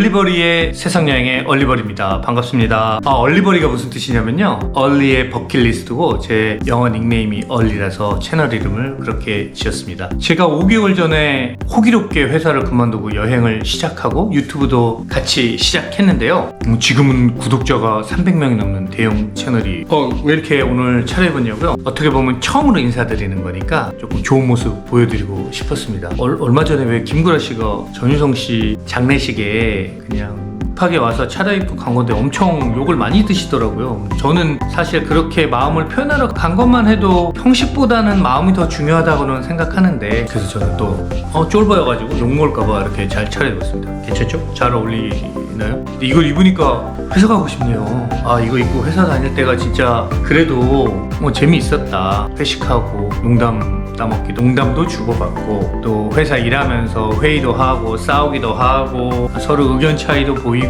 얼리버리의 세상 여행의 얼리버리입니다. 반갑습니다. 아, 얼리버리가 무슨 뜻이냐면요. 얼리의 버킷리스트고 제 영어 닉네임이 얼리라서 채널 이름을 그렇게 지었습니다. 제가 5개월 전에 호기롭게 회사를 그만두고 여행을 시작하고 유튜브도 같이 시작했는데요. 음, 지금은 구독자가 300명이 넘는 대형 채널이 어, 왜 이렇게 오늘 차려입었냐고요? 어떻게 보면 처음으로 인사드리는 거니까 조금 좋은 모습 보여드리고 싶었습니다. 얼, 얼마 전에 왜 김구라 씨가 전유성 씨 장례식에 그냥 급하게 와서 차려입고 간 건데 엄청 욕을 많이 드시더라고요. 저는 사실 그렇게 마음을 표현하러 간 것만 해도 형식보다는 마음이 더 중요하다고는 생각하는데 그래서 저는 또 어, 쫄보여가지고 욕 먹을까봐 이렇게 잘 차려입었습니다. 괜찮죠? 잘 어울리나요? 이걸 입으니까 회사 가고 싶네요. 아 이거 입고 회사 다닐 때가 진짜 그래도 뭐 재미있었다. 회식하고 농담 따먹기 농담도 주고받고 또 회사 일하면서 회의도 하고 싸우기도 하고 서로 의견 차이도 보이고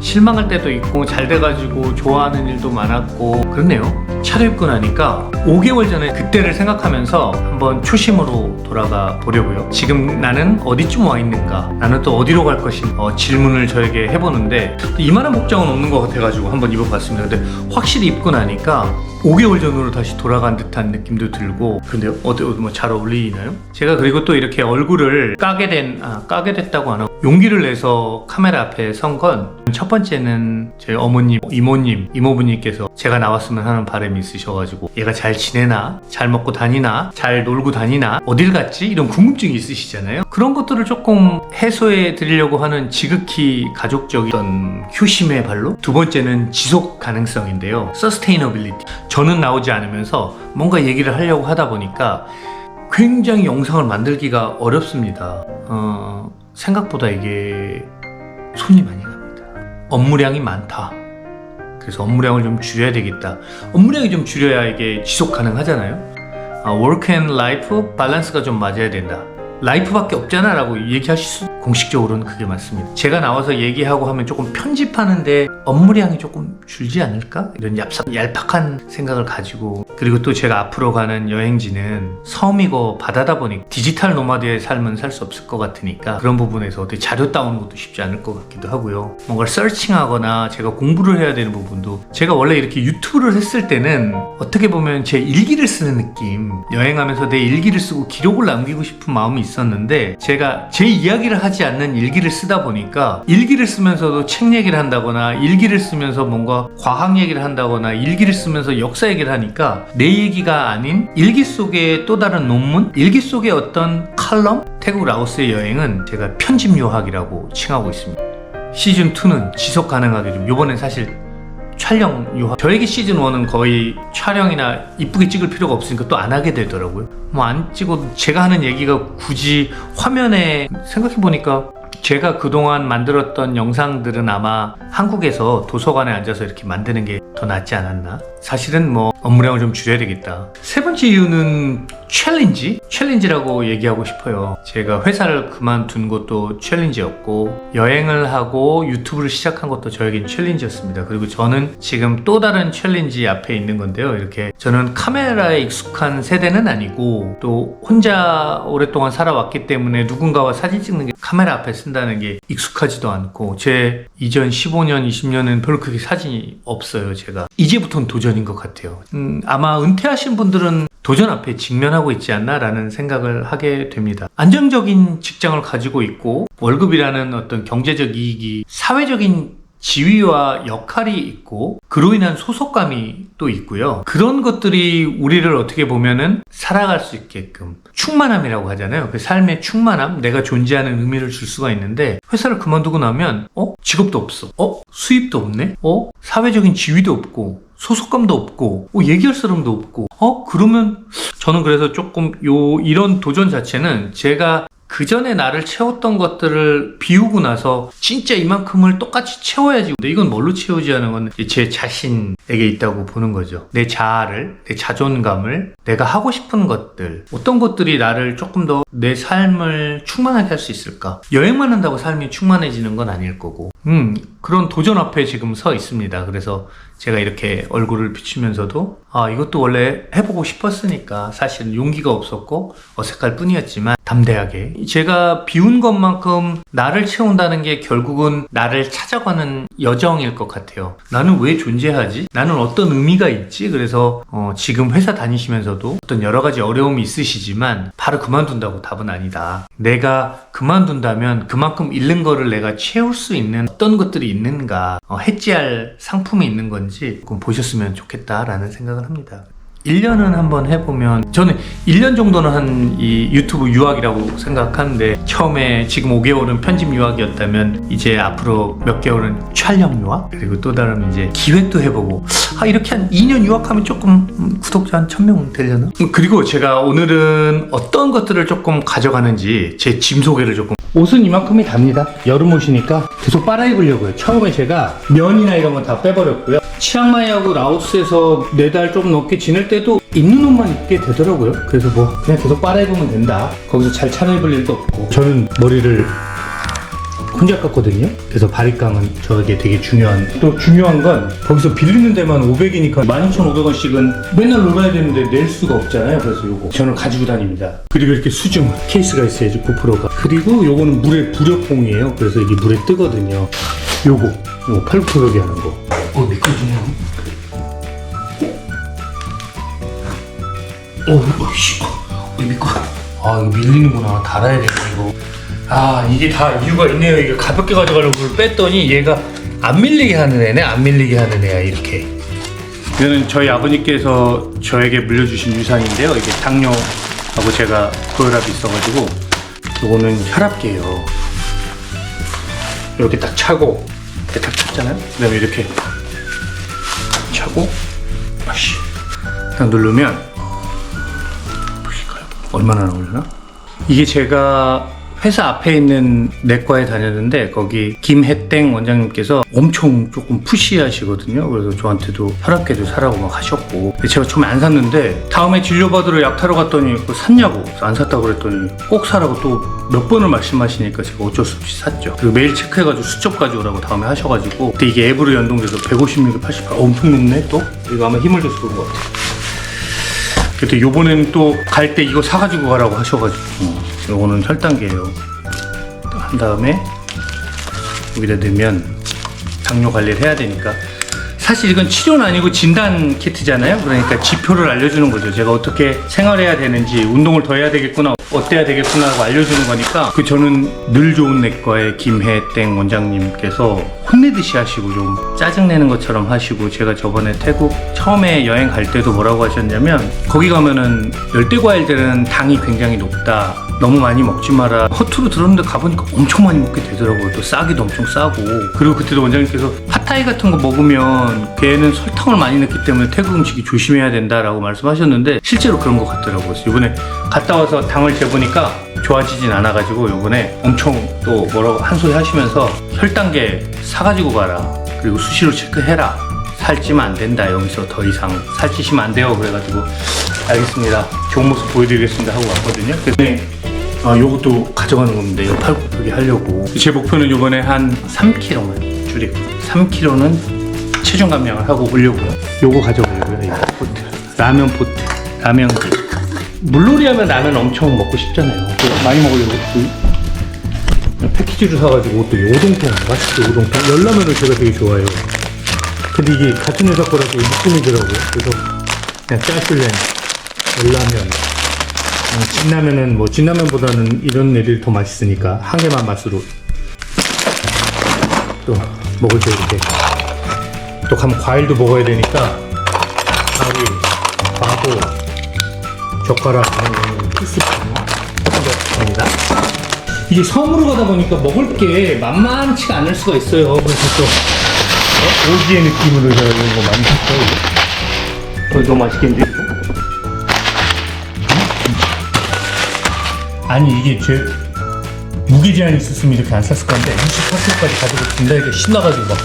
실망할 때도 있고 잘 돼가지고 좋아하는 일도 많았고 그렇네요. 차려입고 나니까 5개월 전에 그때를 생각하면서 한번 초심으로 돌아가 보려고요. 지금 나는 어디쯤 와 있는가? 나는 또 어디로 갈 것인가 어, 질문을 저에게 해보는데 이만한 복장은 없는 것 같아가지고 한번 입어봤습니다. 근데 확실히 입고 나니까 5개월 전으로 다시 돌아간 듯한 느낌도 들고 근데요? 어때 뭐잘 어울리나요? 제가 그리고 또 이렇게 얼굴을 까게 된 아, 까게 됐다고 안 하고 용기를 내서 카메라 앞에 선 건 첫 번째는 제 어머님, 이모님, 이모부님께서 제가 나왔으면 하는 바람이 있으셔가지고 얘가 잘 지내나, 잘 먹고 다니나, 잘 놀고 다니나, 어딜 갔지? 이런 궁금증이 있으시잖아요. 그런 것들을 조금 해소해 드리려고 하는 지극히 가족적인 효심의 발로 두 번째는 지속 가능성인데요. sustainability. 저는 나오지 않으면서 뭔가 얘기를 하려고 하다 보니까 굉장히 영상을 만들기가 어렵습니다. 어, 생각보다 이게 손이 많이 갑니다. 업무량이 많다. 그래서 업무량을 좀 줄여야 되겠다. 업무량이 좀 줄여야 이게 지속 가능하잖아요. 아, work and life 밸런스가 좀 맞아야 된다. 라이프밖에 없잖아 라고 얘기하실 수 공식적으로는 그게 맞습니다. 제가 나와서 얘기하고 하면 조금 편집하는데 업무량이 조금 줄지 않을까? 이런 얍삽, 얄팍한 생각을 가지고 그리고 또 제가 앞으로 가는 여행지는 섬이고 바다다 보니 디지털 노마드의 삶은 살 수 없을 것 같으니까 그런 부분에서 어떻게 자료 따오는 것도 쉽지 않을 것 같기도 하고요. 뭔가 서칭하거나 제가 공부를 해야 되는 부분도 제가 원래 이렇게 유튜브를 했을 때는 어떻게 보면 제 일기를 쓰는 느낌 여행하면서 내 일기를 쓰고 기록을 남기고 싶은 마음이 있 었는데 제가 제 이야기를 하지 않는 일기를 쓰다 보니까 일기를 쓰면서도 책 얘기를 한다거나 일기를 쓰면서 뭔가 과학 얘기를 한다거나 일기를 쓰면서 역사 얘기를 하니까 내 얘기가 아닌 일기 속의 또 다른 논문 일기 속의 어떤 칼럼 태국 라오스의 여행은 제가 편집 유학이라고 칭하고 있습니다. 시즌 2는 지속 가능하게 좀 요번엔 사실 촬영 유학. 저에게 시즌 1은 거의 촬영이나 이쁘게 찍을 필요가 없으니까 또 안 하게 되더라고요. 뭐 안 찍어도 제가 하는 얘기가 굳이 화면에 생각해보니까 제가 그동안 만들었던 영상들은 아마 한국에서 도서관에 앉아서 이렇게 만드는 게 더 낫지 않았나? 사실은 뭐 업무량을 좀 줄여야 되겠다. 세 번째 이유는 챌린지? 챌린지라고 얘기하고 싶어요. 제가 회사를 그만둔 것도 챌린지였고 여행을 하고 유튜브를 시작한 것도 저에겐 챌린지였습니다. 그리고 저는 지금 또 다른 챌린지 앞에 있는 건데요. 이렇게 저는 카메라에 익숙한 세대는 아니고 또 혼자 오랫동안 살아왔기 때문에 누군가와 사진 찍는 게 카메라 앞에 쓴다는 게 익숙하지도 않고 제 이전 15년 20년은 별로 그렇게 사진이 없어요 제가. 이제부터는 도전인 것 같아요. 음, 아마 은퇴하신 분들은 도전 앞에 직면하고 있지 않나라는 생각을 하게 됩니다. 안정적인 직장을 가지고 있고 월급이라는 어떤 경제적 이익이 사회적인 지위와 역할이 있고 그로 인한 소속감이 또 있고요. 그런 것들이 우리를 어떻게 보면은 살아갈 수 있게끔 충만함이라고 하잖아요. 그 삶의 충만함, 내가 존재하는 의미를 줄 수가 있는데 회사를 그만두고 나면 어 직업도 없어, 어 수입도 없네, 어 사회적인 지위도 없고 소속감도 없고 어, 얘기할 사람도 없고 어 그러면 저는 그래서 조금 요 이런 도전 자체는 제가 그 전에 나를 채웠던 것들을 비우고 나서 진짜 이만큼을 똑같이 채워야지. 근데 이건 뭘로 채우지 하는 건 제 자신에게 있다고 보는 거죠. 내 자아를, 내 자존감을, 내가 하고 싶은 것들, 어떤 것들이 나를 조금 더 내 삶을 충만하게 할 수 있을까? 여행만 한다고 삶이 충만해지는 건 아닐 거고. 음, 그런 도전 앞에 지금 서 있습니다. 그래서 제가 이렇게 얼굴을 비추면서도 아, 이것도 원래 해보고 싶었으니까 사실 용기가 없었고 어색할 뿐이었지만 담대하게. 제가 비운 것만큼 나를 채운다는 게 결국은 나를 찾아가는 여정일 것 같아요. 나는 왜 존재하지? 나는 어떤 의미가 있지? 그래서 어, 지금 회사 다니시면서도 어떤 여러 가지 어려움이 있으시지만 바로 그만둔다고 답은 아니다. 내가 그만둔다면 그만큼 잃는 거를 내가 채울 수 있는 어떤 것들이 있는가, 어, 해지할 상품이 있는 건지 보셨으면 좋겠다라는 생각을 합니다. 1년은 한번 해보면 저는 1년 정도는 한 이 유튜브 유학이라고 생각하는데 처음에 지금 5개월은 편집 유학이었다면 이제 앞으로 몇 개월은 촬영 유학? 그리고 또 다른 이제 기획도 해보고. 아 이렇게 한 2년 유학하면 조금 음, 구독자 한 1000명 되려나? 음, 그리고 제가 오늘은 어떤 것들을 조금 가져가는지 제 짐 소개를 조금. 옷은 이만큼이 답니다. 여름 옷이니까 계속 빨아 입으려고요. 처음에 제가 면이나 이런 건 다 빼버렸고요 치앙마이하고 라오스에서 네 달 좀 넘게 지낼 때도 입는 옷만 입게 되더라고요. 그래서 뭐 그냥 계속 빨아입으면 된다. 거기서 잘 차려입을 일도 없고. 저는 머리를 혼자 깎거든요. 그래서 바리깡은 저에게 되게 중요한. 또 중요한 건 거기서 빌리는 데만 500이니까 12,500원씩은 맨날 놀아야 되는데 낼 수가 없잖아요. 그래서 요거 저는 가지고 다닙니다. 그리고 이렇게 수중 케이스가 있어야지 고프로가. 그리고 요거는 물에 부력봉이에요. 그래서 이게 물에 뜨거든요. 요거 요거 팔굽혀펴기 하는 거. 어 미끄러지네요. 어, 어, 씨, 어, 미끄. 아, 이거 밀리는구나. 달아야 돼, 이거. 아, 이게 다 이유가 있네요. 이게 가볍게 가져가려고 뺐더니 얘가 안 밀리게 하는 애네, 안 밀리게 하는 애야, 이렇게. 이거는 저희 아버님께서 저에게 물려주신 유산인데요. 이게 당뇨하고 제가 고혈압이 있어가지고, 이거는 혈압계예요. 이렇게 딱 차고, 이렇게 딱 찼잖아요. 그 다음에 이렇게 차고, 아씨. 딱 누르면, 보실까요? 얼마나 나오려나? 이게 제가 회사 앞에 있는 내과에 다녔는데 거기 김혜땡 원장님께서 엄청 조금 푸시하시거든요. 그래서 저한테도 혈압계도 사라고 막 하셨고 제가 처음에 안 샀는데 다음에 진료받으러 약 타러 갔더니 그거 샀냐고 안 샀다고 그랬더니 꼭 사라고 또 몇 번을 말씀하시니까 제가 어쩔 수 없이 샀죠. 그리고 매일 체크해가지고 수첩 가져오라고 다음에 하셔가지고 근데 이게 앱으로 연동돼서 150mg, 88 엄청 높네 또 이거 아마 힘을 줘서 그런 것 같아요. 그때 요번엔 또 갈 때 이거 사가지고 가라고 하셔가지고. 어, 요거는 혈당계예요. 한 다음에 여기다 넣으면 당뇨 관리를 해야 되니까. 사실 이건 치료는 아니고 진단 키트잖아요. 그러니까 지표를 알려주는 거죠. 제가 어떻게 생활해야 되는지 운동을 더 해야 되겠구나 어때야 되겠구나 하고 알려주는 거니까 그 저는 늘 좋은 내과의 김혜땡 원장님께서 혼내듯이 하시고 좀 짜증내는 것처럼 하시고 제가 저번에 태국 처음에 여행 갈 때도 뭐라고 하셨냐면 거기 가면은 열대 과일들은 당이 굉장히 높다. 너무 많이 먹지 마라. 허투루 들었는데 가보니까 엄청 많이 먹게 되더라고요. 또 싸기도 엄청 싸고. 그리고 그때도 원장님께서 핫타이 같은 거 먹으면 걔는 설탕을 많이 넣기 때문에 태국 음식이 조심해야 된다라고 말씀하셨는데 실제로 그런 것 같더라고요. 이번에 갔다 와서 당을 재보니까 좋아지진 않아가지고 요번에 엄청 또 뭐라고 한 소리 하시면서 혈당계 사가지고 가라. 그리고 수시로 체크해라. 살찌면 안 된다. 여기서 더 이상 살찌시면 안 돼요. 그래가지고 알겠습니다. 좋은 모습 보여드리겠습니다. 하고 왔거든요. 근데 아 요것도 가져가는 겁니다 이거 팔굽혀펴기 하려고. 제 목표는 요번에 한 3kg만 줄이고 3kg는 체중 감량을 하고 오려고요. 요거 가져가려고요. 이거 포트. 라면 포트. 라면기 물놀이 하면 라면 엄청 먹고 싶잖아요. 많이 먹으려고. 그 패키지로 사가지고 또 오동통 맛있게 오동통. 열라면을 제가 되게 좋아해요. 근데 이게 같은 회사 거라서 묶음이더라고요. 그래서 그냥 짜술렌 열라면. 어, 진라면은 뭐 진라면보다는 이런 애들이 더 맛있으니까 한 개만 맛으로 또 먹을 때 이렇게 또 가면 과일도 먹어야 되니까 바보, 젓가락 필수품이요. 합니다. 이게 섬으로 가다 보니까 먹을 게 만만치가 않을 수가 있어요. 그래서 또 어? 오지의 느낌으로 제가 이런 거 많이. 어, 너무 맛있겠는데? 이거? 아니 이게 제 무게 제한이 있었으면 이렇게 안 샀을 건데 24kg까지 가지고 진다 이게 신나가지고 막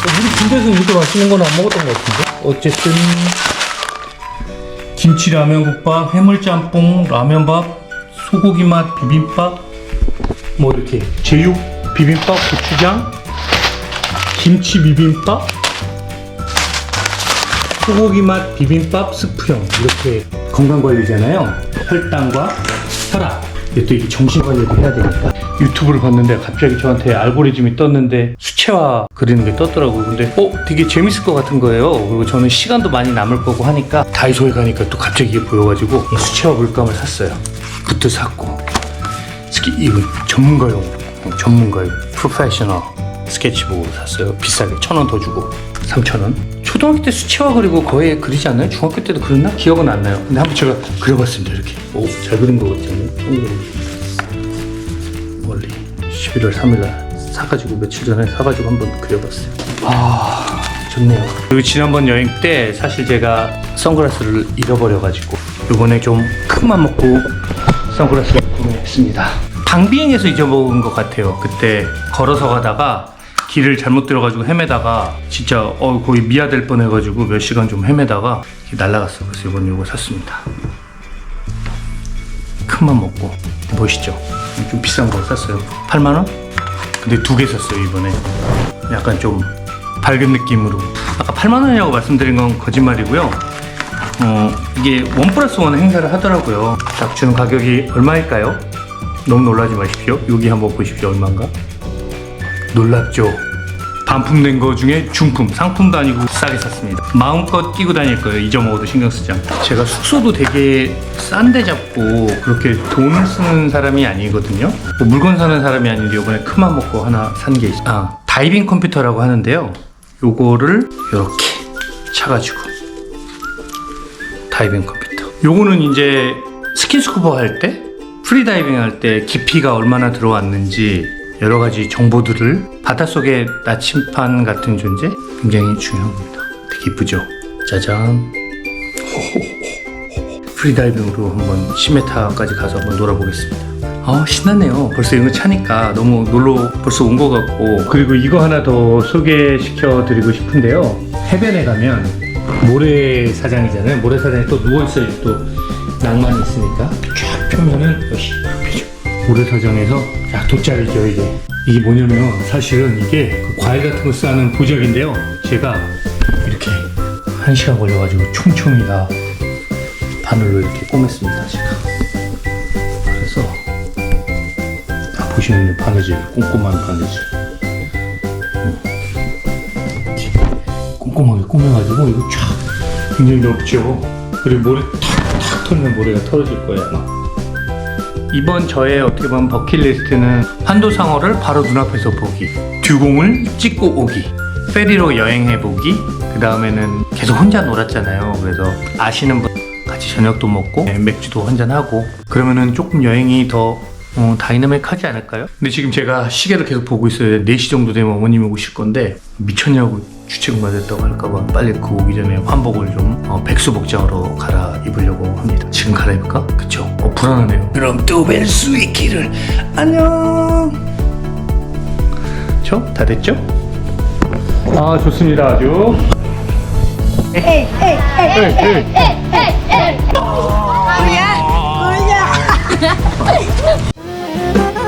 어, 우리 군대에서 이렇게 맛있는 건 안 먹었던 것 같은데 어쨌든 김치 라면 국밥 해물짬뽕 라면밥 소고기 맛 비빔밥 뭐 이렇게 제육 비빔밥 고추장 김치 비빔밥 소고기 맛 비빔밥 스프형 이렇게 건강 관리잖아요. 혈당과 혈압. 이게 또 이게 정신 관리도 해야 되니까. 유튜브를 봤는데 갑자기 저한테 알고리즘이 떴는데 수채화 그리는 게 떴더라고요. 근데 어 되게 재밌을 것 같은 거예요. 그리고 저는 시간도 많이 남을 거고 하니까 다이소에 가니까 또 갑자기 이게 보여가지고 이 수채화 물감을 샀어요. 붓도 샀고 스키 이거 전문가용 전문가용 프로페셔널 스케치북으로 샀어요. 비싸게 천 원 더 주고 3천 원. 초등학교 때 수채화 그리고 거의 그리지 않나요? 중학교 때도 그렸나? 기억은 안 나요. 근데 한번 제가 그려봤습니다 이렇게. 오 잘 그린 거 같지 않나요? 멀리 11월 3일날 사가지고 며칠 전에 사가지고 한번 그려봤어요. 아 좋네요. 그리고 지난번 여행 때 사실 제가 선글라스를 잃어버려가지고 이번에 좀 큰맘 먹고 선글라스를 구매했습니다. 방비행에서 잊어먹은 것 같아요. 그때 걸어서 가다가 길을 잘못 들어가지고 헤매다가 진짜 어 거의 미아될 뻔해가지고 몇 시간 좀 헤매다가 날라갔어. 그래서 이번 이거 샀습니다. 큰맘 먹고 멋있죠? 좀 비싼 거 샀어요. 8만 원? 근데 두 개 샀어요 이번에. 약간 좀 밝은 느낌으로. 아까 8만 원이라고 말씀드린 건 거짓말이고요. 어 이게 원 플러스 원 행사를 하더라고요. 딱 주는 가격이 얼마일까요? 너무 놀라지 마십시오. 여기 한번 보십시오 얼마인가? 놀랍죠? 반품된 거 중에 중품, 상품도 아니고 싸게 샀습니다. 마음껏 끼고 다닐 거예요. 잊어먹어도 신경 쓰지 않고. 제가 숙소도 되게 싼 데 잡고 그렇게 돈을 쓰는 사람이 아니거든요. 뭐 물건 사는 사람이 아닌데 이번에 큰맘 먹고 하나 산 게 있어요. 아, 다이빙 컴퓨터라고 하는데요. 요거를 이렇게 차가지고 다이빙 컴퓨터. 요거는 이제 스킨스쿠버 할 때, 프리다이빙 할 때 깊이가 얼마나 들어왔는지 여러 가지 정보들을 바닷속의 나침반 같은 존재 굉장히 중요한 겁니다. 되게 이쁘죠? 짜잔. 프리다이빙으로 한번 10m까지 가서 한번 놀아보겠습니다. 아 신나네요. 벌써 이거 차니까 너무 놀러 벌써 온 것 같고 그리고 이거 하나 더 소개시켜 드리고 싶은데요. 해변에 가면 모래사장이잖아요. 모래사장에 또 누워있어야 또 낭만이 있으니까 쫙 펴면은 역시 펴죠. 모래사장에서 야 돗자리죠 이게. 이게 뭐냐면 사실은 이게 그 과일 같은 거 싸는 부적인데요. 제가 이렇게 한 시간 걸려가지고 촘촘히 다 바늘로 이렇게 꼬맸습니다. 제가. 그래서 다 보시면 바느질 꼼꼼한 바느질. 이렇게 꼼꼼하게 꾸며가지고 이거 쫙 굉장히 넓죠. 그리고 모래 탁탁 털면 모래가 털어질 거예요 아마. 이번 저의 어떻게 보면 버킷리스트는 한도상어를 바로 눈앞에서 보기, 듀공을 찍고 오기, 페리로 여행해 보기, 그 다음에는 계속 혼자 놀았잖아요. 그래서 아시는 분 같이 저녁도 먹고 네, 맥주도 한잔 하고 그러면은 조금 여행이 더 어, 다이나믹하지 않을까요? 근데 지금 제가 시계를 계속 보고 있어요. 4시 정도 되면 어머님이 오실 건데 미쳤냐고 주책 맞았다고 할까봐 빨리 그 오기 전에 환복을 좀 어, 백수 복장으로 갈아 입으려고 합니다. 지금 갈아입을까? 그쵸? 어, 불안하네요. 그럼 또 뵐 수 있기를 안녕. 저? 다 됐죠? 아 좋습니다 아주. 에이 에이. Kuya! Kuya!